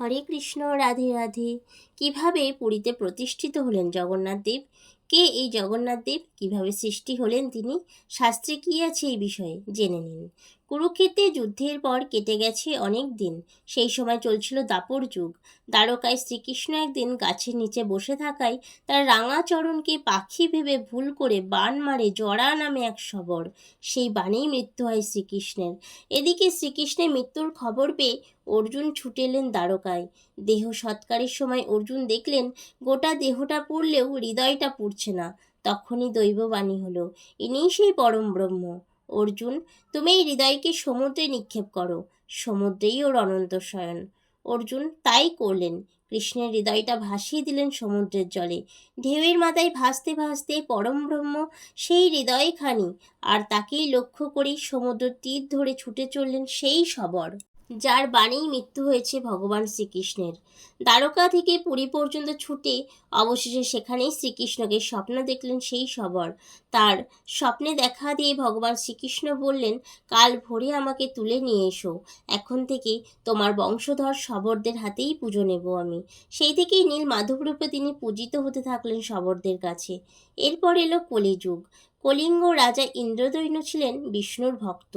হরে কৃষ্ণ, রাধে রাধে। কীভাবে পুরীতে প্রতিষ্ঠিত হলেন জগন্নাথ দেব? কে এই জগন্নাথ দেব? কীভাবে সৃষ্টি হলেন তিনি? শাস্ত্রে কী আছে এই বিষয়ে? জেনে নিন। কুরুক্ষেত্রে যুদ্ধের পর কেটে গেছে অনেক দিন। সেই সময় চলছিল দাপর যুগ। দ্বারকায় শ্রীকৃষ্ণ একদিন গাছের নিচে বসে থাকায় তার রাঙা চরণকে পাখি ভেবে ভুল করে বান মারে জড়া নামে এক শবর। সেই বাণেই মৃত্যু হয় শ্রীকৃষ্ণের। এদিকে শ্রীকৃষ্ণের মৃত্যুর খবর পেয়ে অর্জুন ছুটে এলেন দ্বারকায়। দেহ সৎকারের সময় অর্জুন দেখলেন, গোটা দেহটা পুড়লেও হৃদয়টা পুড়ছে না। তখনই দৈববাণী হলো, ইনিই সেই পরম ব্রহ্ম। অর্জুন, তুমি এই হৃদয়কে সমুদ্রে নিক্ষেপ করো। সমুদ্রেই ওর অনন্ত শয়ন। অর্জুন তাই করলেন। কৃষ্ণের হৃদয়টা ভাসিয়ে দিলেন সমুদ্রের জলে। ঢেউয়ের মাথায় ভাসতে ভাসতে পরম ব্রহ্ম সেই হৃদয়খানি, আর তাকেই লক্ষ্য করেই সমুদ্র তীর ধরে ছুটে চললেন সেই সবর যার বাণেই মৃত্যু হয়েছে ভগবান শ্রীকৃষ্ণের। দ্বারকা থেকে পুরী পর্যন্ত ছুটে অবশেষে সেখানেই শ্রীকৃষ্ণকে স্বপ্ন দেখলেন সেই সবর। তার স্বপ্নে দেখা দিয়ে ভগবান শ্রীকৃষ্ণ বললেন, কাল ভোরে আমাকে তুলে নিয়ে এসো। এখন থেকে তোমার বংশধর শবরদের হাতেই পুজো নেব আমি। সেই থেকেই নীল মাধবরূপে তিনি পূজিত হতে থাকলেন শবরদের কাছে। এরপর এলো কলিযুগ। কলিঙ্গ রাজা ইন্দ্রদৈন্য ছিলেন বিষ্ণুর ভক্ত।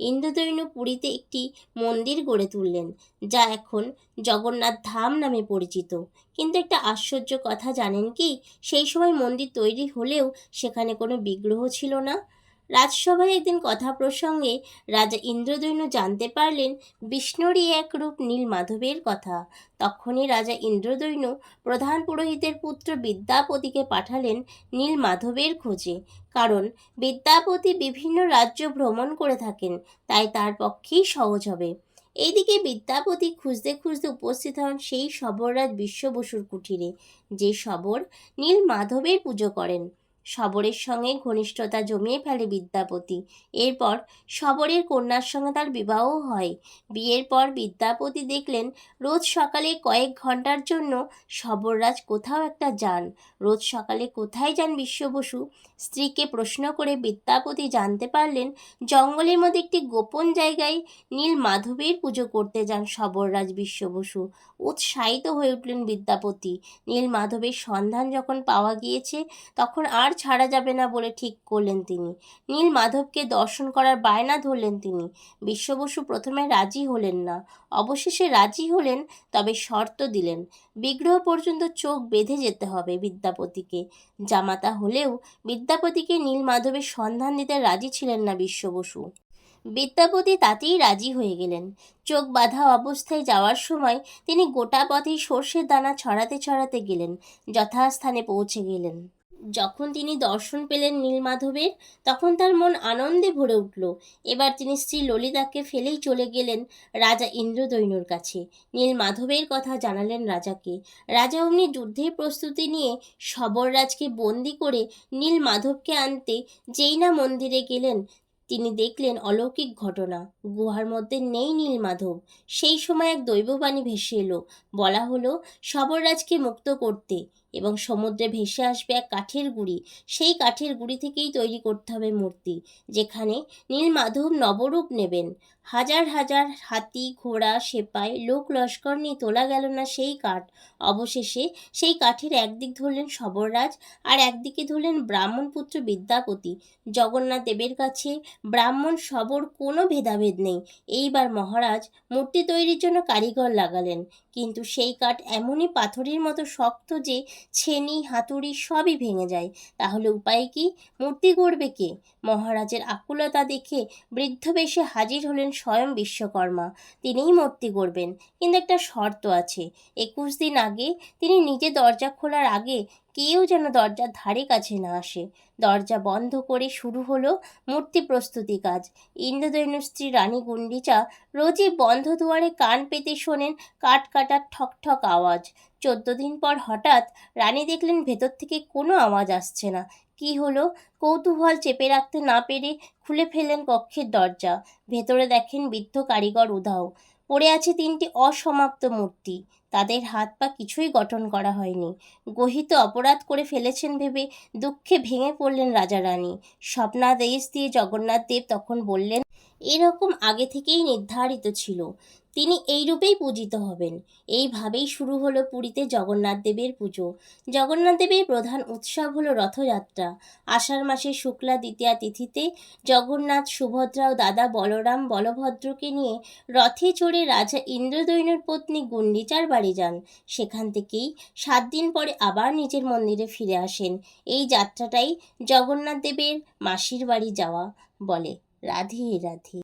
ইন্দ্রদৈন্য পুরীতে একটি মন্দির গড়ে তুললেন, যা এখন জগন্নাথ ধাম নামে পরিচিত। কিন্তু একটা আশ্চর্য কথা জানেন কি, সেই সময় মন্দির তৈরি হলেও সেখানে কোনো বিগ্রহ ছিল না? রাজসভায় একদিন কথা প্রসঙ্গে রাজা ইন্দ্রদৈন্য জানতে পারলেন বিষ্ণুরই এক রূপ নীল মাধবের কথা। তখনই রাজা ইন্দ্রদৈন্য প্রধান পুরোহিতের পুত্র বিদ্যাপতিকে পাঠালেন নীল মাধবের খোঁজে। কারণ বিদ্যাপতি বিভিন্ন রাজ্য ভ্রমণ করে থাকেন, তাই তার পক্ষেই সহজ হবে। এইদিকে বিদ্যাপতি খুঁজতে খুঁজতে উপস্থিত হন সেই শবররাজ বিশ্ববসুর কুঠিরে। যে শবর নীল মাধবের পুজো করেন। শবরের সঙ্গে ঘনিষ্ঠতা জমিয়ে ফেলে বিদ্যাপতি। এরপর শবরের কন্যার সঙ্গে তার বিবাহ হয়। বিয়ের পর বিদ্যাপতি দেখলেন, রোজ সকালে কয়েক ঘণ্টার জন্য শবররাজ কোথাও একটা যান। রোজ সকালে কোথায় যান বিশ্ব বসু স্ত্রীকে প্রশ্ন করে বিদ্যাপতি জানতে পারলেন, জঙ্গলের মধ্যে একটি গোপন জায়গায় নীল মাধবীর পুজো করতে যান শবররাজ বিশ্ববসু। উৎসাহিত হয়ে উঠলেন বিদ্যাপতি। নীল মাধবের সন্ধান যখন পাওয়া গিয়েছে, তখন আর ছাড়া যাবে না বলে ঠিক করলেন তিনি। নীল মাধবকে দর্শন করার বায়না ধরলেন তিনি। বিশ্ববসু প্রথমে রাজি হলেন না। অবশেষে রাজি হলেন, তবে শর্ত দিলেন, বিগ্রহ পর্যন্ত চোখ বেঁধে যেতে হবে বিদ্যাপতিকে। জামাতা হলেও বিদ্যাপতিকে নীল মাধবের সন্ধান দিতে রাজি ছিলেন না বিশ্ববসু। বিদ্যাপতি তাতেই রাজি হয়ে গেলেন। চোখ বাঁধা অবস্থায় যাওয়ার সময় তিনি গোটা পথেই সর্ষের দানা ছড়াতে ছড়াতে গেলেন, যথাস্থানে পৌঁছে গেলেন। যখন তিনি দর্শন পেলেন নীলমাধবের তখন তার মন আনন্দে ভরে উঠল। এবার তিনি স্ত্রী ললিতাকে ফেলেই চলে গেলেন রাজা ইন্দ্রদৈন্যর কাছে। নীলমাধবের কথা জানালেন রাজাকে। রাজা অমনি যুদ্ধের প্রস্তুতি নিয়ে শবররাজকে বন্দি করে নীলমাধবকে আনতে যেই না মন্দিরে গেলেন, তিনি দেখলেন অলৌকিক ঘটনা। গুহার মধ্যে নেই নীলমাধব সেই সময় এক দৈববাণী ভেসে এলো। বলা হলো শবররাজকে মুক্ত করতে। এবং সমুদ্রে ভেসে আসবে এক কাঠের গুড়ি। সেই কাঠের গুড়ি থেকেই তৈরি করতে হবে মূর্তি, যেখানে নীলমাধব নবরূপ নেবেন। হাজার হাজার হাতি, ঘোড়া, সেপাই, লোক লস্কর নিয়ে তোলা গেল না সেই কাঠ। অবশেষে সেই কাঠের একদিক ধরলেন শবররাজ আর একদিকে ধরলেন ব্রাহ্মণপুত্র বিদ্যাপতি। জগন্নাথ দেবের কাছে ব্রাহ্মণ সবর কোনো ভেদাভেদ নেই। এইবার মহারাজ মূর্তি তৈরির জন্য কারিগর লাগালেন। কিন্তু সেই কাঠ এমনই পাথরের মতো শক্ত যে ছেনি, হাতুড়ি সবই ভেঙে যায়। তাহলে উপায় কি? মূর্তি গড়বে কে? মহারাজের আকুলতা দেখে বৃদ্ধ বেশে হাজির হলেন স্বয়ং বিশ্বকর্মা। তিনিই মূর্তি গড়বেন। কিন্তু একটা শর্ত আছে। একুশ দিন আগে তিনি নিজে দরজা খোলার আগে কেউ যেন দরজার ধারে কাছে না আসে। দরজা বন্ধ করে শুরু হলো মূর্তি প্রস্তুতি কাজ। ইন্দ্রদৈন্য স্ত্রী রানী গুন্ডিচা রোজই বন্ধ দুয়ারে কান পেতে শোনেন কাঠ কাটার ঠক ঠক আওয়াজ। চোদ্দ দিন পর হঠাৎ রানী দেখলেন ভেতর থেকে কোনো আওয়াজ আসছে না। কি হলো? কৌতূহল চেপে রাখতে না পেরে খুলে ফেললেন কক্ষের দরজা। ভেতরে দেখেন বৃদ্ধ কারিগর উধাও। পড়ে আছে তিনটি অসমাপ্ত মূর্তি। তাদের হাত পা কিছুই গঠন করা হয়নি। গহিত অপরাধ করে ফেলেছেন ভেবে দুঃখে ভেঙে পড়লেন রাজা রানী। স্বপ্নাদেশ দিয়ে জগন্নাথ দেব তখন বললেন, এরকম আগে থেকেই নির্ধারিত ছিল। তিনি এই রূপেই পূজিত হবেন। এইভাবেই শুরু হলো পুরীতে জগন্নাথ দেবের পুজো। জগন্নাথ দেবের প্রধান উৎসব হলো রথযাত্রা। আষাঢ় মাসে শুক্লা দ্বিতীয়া তিথিতে জগন্নাথ, সুভদ্রা ও দাদা বলরাম বলভদ্রকে নিয়ে রথে চড়ে রাজা ইন্দ্রদৈন্যর পত্নী গুন্ডিচার বাড়ি যান। সেখান থেকেই সাত দিন পরে আবার নিজের মন্দিরে ফিরে আসেন। এই যাত্রাটাই জগন্নাথ দেবের মাসির বাড়ি যাওয়া বলে। রাধে রাধে।